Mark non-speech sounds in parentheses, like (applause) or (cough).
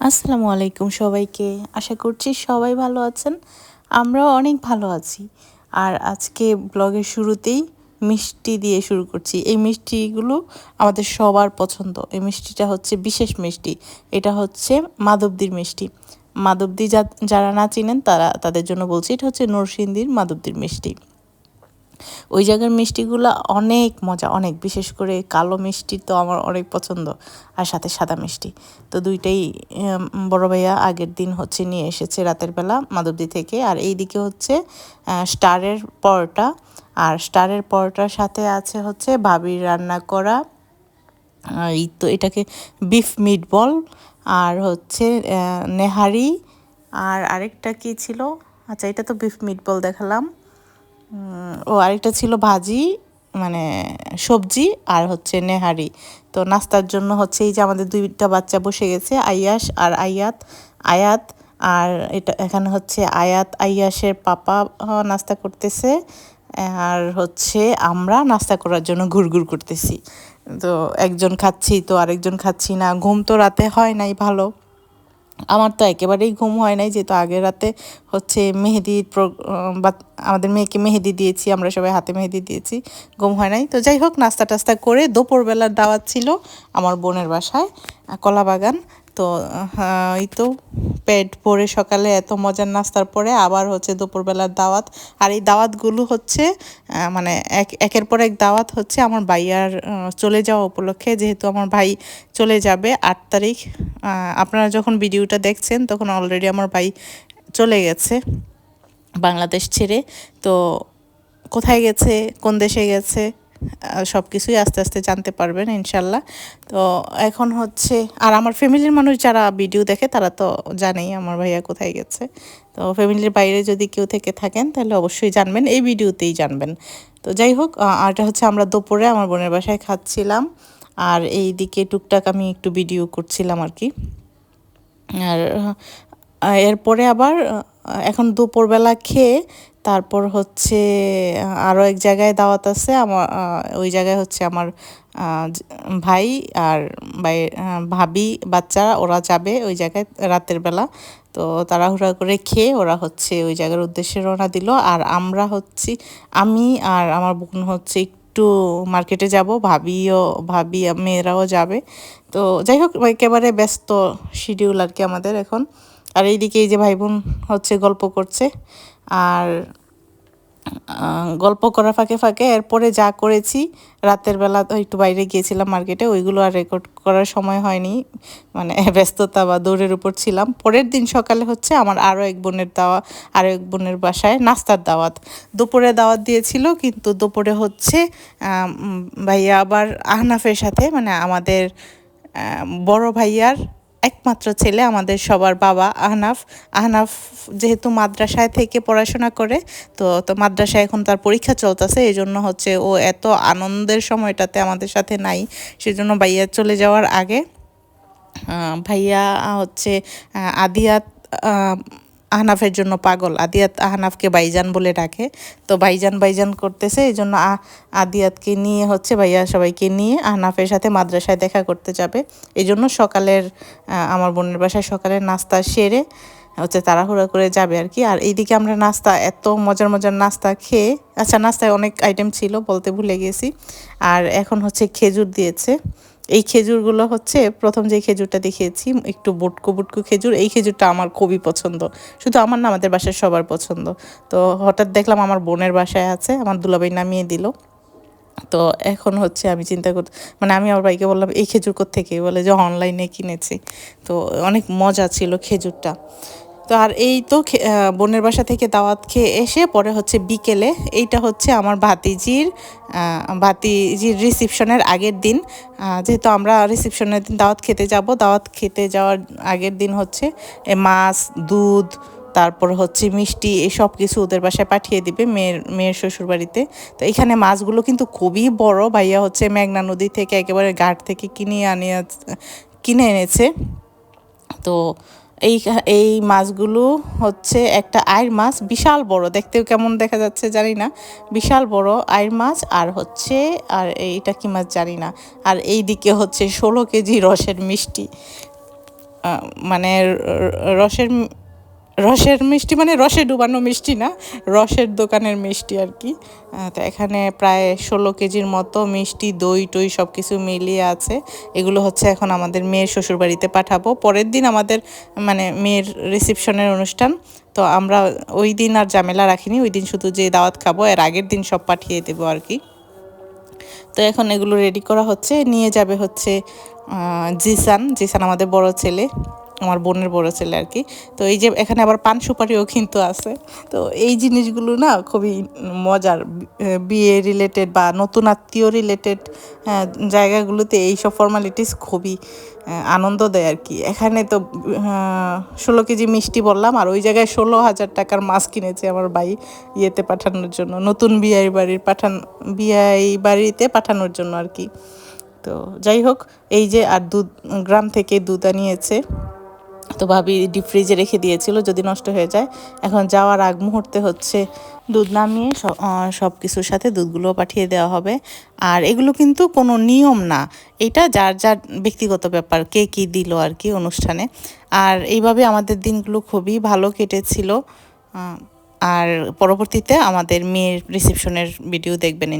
আসসালামু আলাইকুম সবাইকে। আশা করছি সবাই ভালো আছেন। আমরাও অনেক ভালো আছি। আর আজকে ব্লগের শুরুতেই মিষ্টি দিয়ে শুরু করছি। এই মিষ্টিগুলো আমাদের সবার পছন্দ। এই মিষ্টিটা হচ্ছে বিশেষ মিষ্টি। এটা হচ্ছে মাধবদীর মিষ্টি। মাধবদী যারা না চিনেন তারা তাদের জন্য বলছি, এটা হচ্ছে নরসিংদীর মাধবদীর মিষ্টি। ওই জায়গার মিষ্টিগুলো অনেক মজা, অনেক। বিশেষ করে কালো মিষ্টি তো আমার অনেক পছন্দ আর সাথে সাদা মিষ্টি। তো দুইটাই বড় ভাইয়া আগের দিন হচ্ছে নিয়ে এসেছে রাতের বেলা মাধবদী থেকে। আর এই দিকে হচ্ছে স্টারের পরোটা। আর স্টারের পরোটার সাথে আছে হচ্ছে ভাবির রান্না করা এই তো এটাকে বিফ মিট বল আর হচ্ছে নেহারি। আর আরেকটা কি ছিল? আচ্ছা এটা তো বিফ মিট বল দেখালাম। ও আরেকটা ছিল ভাজি মানে সবজি আর হচ্ছে নেহারি। তো নাস্তার জন্য হচ্ছে এই যে আমাদের দুইটা বাচ্চা বসে গেছে আয়াস আর আয়াত আয়াত আর এটা এখানে হচ্ছে আয়াত আয়াসের পাপা নাস্তা করতেছে, আর হচ্ছে আমরা নাস্তা করার জন্য ঘুরঘুর করতেছি। তো একজন খাচ্ছি তো আরেকজন খাচ্ছি না, ঘুম তো রাতে হয় নাই ভালো। আমার তো একেবারেই ঘুম হয় নাই, যেহেতু আগের রাতে হচ্ছে মেহেদির বা আমাদের মেয়েকে মেহেদি দিয়েছি, আমরা সবাই হাতে মেহেদি দিয়েছি, ঘুম হয় নাই। তো যাই হোক, নাস্তা টাস্তা করে দুপুরবেলার দাওয়াত ছিল আমার বোনের বাসায় কলা বাগান তো এই তো পেট ভরে সকালে এত মজার নাস্তার পরে আবার হচ্ছে দুপুরবেলার দাওয়াত। আর এই দাওয়াতগুলো হচ্ছে মানে এক, একের পর এক দাওয়াত হচ্ছে আমার ভাইয়ার চলে যাওয়া উপলক্ষে। যেহেতু আমার ভাই চলে যাবে আট তারিখ আপনারা যখন ভিডিওটা দেখছেন তখন অলরেডি আমার ভাই চলে গেছে বাংলাদেশ ছেড়ে। তো কোথায় গেছে? কোন দেশে গেছে? সব কিছুই আস্তে আস্তে জানতে পারবেন, ইনশাল্লাহ। তো এখন হচ্ছে, আর আমার ফ্যামিলির মানুষ যারা ভিডিও দেখে, তারা তো জানেই আমার ভাইয়া কোথায় গেছে। তো ফ্যামিলির বাইরে যদি কেউ থেকে থাকেন, তাহলে অবশ্যই জানবেন, এই ভিডিওতেই জানবেন। তো যাই হোক আরটা হচ্ছে আমরা দুপুরে আমার বোনের বাসায় খাচ্ছিলাম, আর এই দিকে টুকটাক আমি একটু ভিডিও করছিলাম আর কি। আর এরপরে আবার এখন দুপুরবেলা খেয়ে তারপর হচ্ছে আরও এক জায়গায় দাওয়াত আছে, আমার ওই জায়গায় হচ্ছে আমার ভাই আর ভাই ভাবি বাচ্চারা ওরা যাবে ওই জায়গায় রাতের বেলা। তো তাড়াহুড়া করে খেয়ে ওরা হচ্ছে ওই জায়গার উদ্দেশ্যে রওনা দিল। আর আমরা হচ্ছি, আমি আর আমার বোন হচ্ছে একটু মার্কেটে যাব, ভাবিও, ভাবি, মেয়েরাও যাবে। তো যাই হোক, একেবারে ব্যস্ত শিডিউল আর কি আমাদের এখন। আর এইদিকে এই যে ভাই বোন হচ্ছে গল্প করছে আর গল্প করা ফাঁকে ফাঁকে এরপরে যা করেছি, রাতের বেলা একটু বাইরে গিয়েছিলাম মার্কেটে, ওইগুলো আর রেকর্ড করার সময় হয়নি। মানে (laughs) ব্যস্ততা বা দৌড়ের উপর ছিলাম। পরের দিন সকালে হচ্ছে আমার আরও এক বোনের দাওয়া, আরও এক বোনের বাসায় নাস্তার দাওয়াত। দুপুরে দাওয়াত দিয়েছিল, কিন্তু দুপুরে হচ্ছে ভাইয়া আবার আহনাফের সাথে মানে আমাদের বড় ভাইয়ার একমাত্র ছেলে আমাদের সবার বাবা আহনাফ। আহনাফ যেহেতু মাদ্রাসায় থেকে পড়াশোনা করে, তো তো মাদ্রাসায় এখন তার পরীক্ষা চলতেছে এই জন্য হচ্ছে ও এত আনন্দের সময়টাতে আমাদের সাথে নাই, সেজন্য ভাইয়া চলে যাওয়ার আগে ভাইয়া হচ্ছে আদিয়াত আহনাফের জন্য পাগল। আদিয়াত আহনাফকে বাইজান বলে ডাকে। তো বাইজান বাইজান করতেছে এই জন্য আদিয়াতকে নিয়ে হচ্ছে ভাইয়া সবাইকে নিয়ে আহনাফের সাথে মাদ্রাসায় দেখা করতে যাবে। এই জন্য সকালের আমার বোনের বাসায় সকালের নাস্তা সেরে হচ্ছে তাড়াহুড়া করে যাবে আর কি। আর এইদিকে আমরা নাস্তা, এত মজার মজার নাস্তা খেয়ে আচ্ছা নাস্তায় অনেক আইটেম ছিল বলতে ভুলে গেছি। আর এখন হচ্ছে খেজুর দিয়েছে। এই খেজুরগুলো হচ্ছে প্রথম যে খেজুরটা দেখিয়েছি, একটু বুটকু বুটকু খেজুর, এই খেজুরটা আমার খুবই পছন্দ। শুধু আমার না, আমাদের বাসায় সবার পছন্দ। তো হঠাৎ দেখলাম আমার বোনের বাসায় আছে, আমার দুলাবাই নামিয়ে দিল। তো এখন হচ্ছে আমি চিন্তা কর মানে আমি আমার ভাইকে বললাম, এই খেজুর থেকে বলে যে, অনলাইনে কিনেছি। তো অনেক মজা ছিল খেজুরটা। তো আর এই তো বোনের বাসা থেকে দাওয়াত খেয়ে এসে পরে হচ্ছে বিকেলে এইটা হচ্ছে আমার ভাতিজির ভাতিজির রিসিপশনের আগের দিন। যেহেতু আমরা রিসিপশনের দিন দাওয়াত খেতে যাব, দাওয়াত খেতে যাওয়ার আগের দিন হচ্ছে মাছ, দুধ, তারপর হচ্ছে মিষ্টি এই সব কিছু ওদের বাসায় পাঠিয়ে দিবে মেয়ের মেয়ের শ্বশুর বাড়িতে তো এখানে মাছগুলো কিন্তু খুবই বড়, ভাইয়া হচ্ছে মেঘনা নদী থেকে একেবারে ঘাট থেকে কিনে আনিয়ে কিনে এনেছে। তো এই এই মাছগুলো হচ্ছে একটা আয়ের মাছ, বিশাল বড়। দেখতেও কেমন দেখা যাচ্ছে জানি না। বিশাল বড় আয়ের মাছ আর হচ্ছে, আর এইটা কি মাছ জানি না। আর এই দিকে হচ্ছে ষোলো কেজি রসের মিষ্টি। মানে রসের রসের মিষ্টি মানে রসে ডুবানো মিষ্টি না, রসের দোকানের মিষ্টি আর কি। তো এখানে প্রায় ষোলো কেজির মতো মিষ্টি, দই টই সব কিছু মিলিয়ে আছে। এগুলো হচ্ছে এখন আমাদের মেয়ের শ্বশুরবাড়িতে পাঠাবো। পরের দিন আমাদের মানে মেয়ের রিসেপশনের অনুষ্ঠান। তো আমরা ওই দিন আর ঝামেলা রাখিনি, ওই দিন শুধু যে দাওয়াত খাব, এর আগের দিন সব পাঠিয়ে দেবো আর কি। তো এখন এগুলো রেডি করা হচ্ছে। নিয়ে যাবে হচ্ছে জিসান। জিসান আমাদের বড় ছেলে। আমার বোনের বড় ছেলে আর কি। তো এই যে এখানে আবার পান সুপারিও কিন্তু আছে। তো এই জিনিসগুলো না খুবই মজার, বিয়ে রিলেটেড বা নতুন আত্মীয় রিলেটেড জায়গাগুলোতে এই সব ফর্মালিটিস খুবই আনন্দ দেয় আর কি। এখানে তো ষোলো কেজি মিষ্টি বললাম, আর ওই জায়গায় ষোলো হাজার টাকার মাছ কিনেছে আমার ভাই ইয়েতে পাঠানোর জন্য, নতুন বিয়াই বাড়ির পাঠান বিয়াই বাড়িতে পাঠানোর জন্য আর কি। তো যাই হোক, এই যে আর দুধ, গ্রাম থেকে দুধ আনিয়েছে। তো ভাবি ডিপ ফ্রিজে রেখে দিয়েছিল যদি নষ্ট হয়ে যায়। এখন যাওয়ার আগ মুহূর্তে হচ্ছে দুধ নামিয়ে সব কিছুর সাথে দুধগুলো পাঠিয়ে দেওয়া হবে। আর এগুলো কিন্তু কোনো নিয়ম না। এটা যার যার ব্যক্তিগত ব্যাপার, কে কী দিল আর কি অনুষ্ঠানে। আর এইভাবে আমাদের দিনগুলো খুবই ভালো কেটেছিল। আর পরবর্তীতে আমাদের মেয়ের রিসেপশনের ভিডিও দেখবেন।